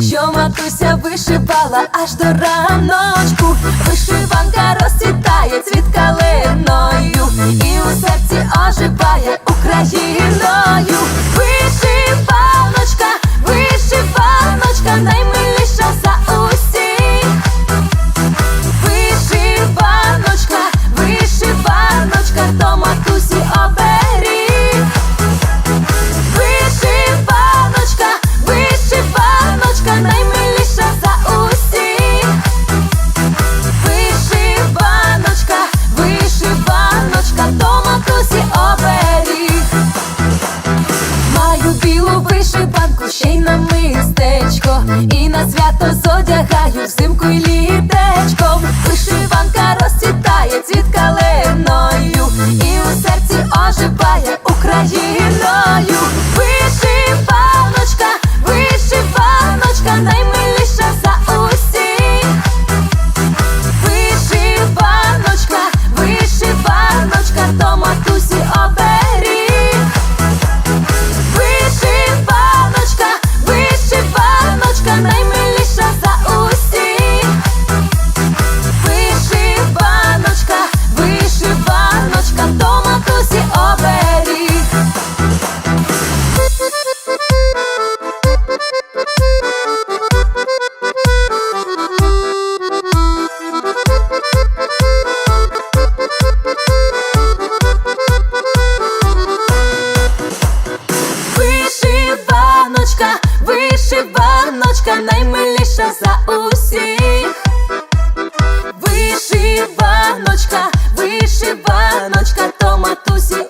що матуся вишивала аж до раночку. Вишиванка розцвітає, цвіткали. вишиванки. вишиваночка, вишиваночка, то матусі.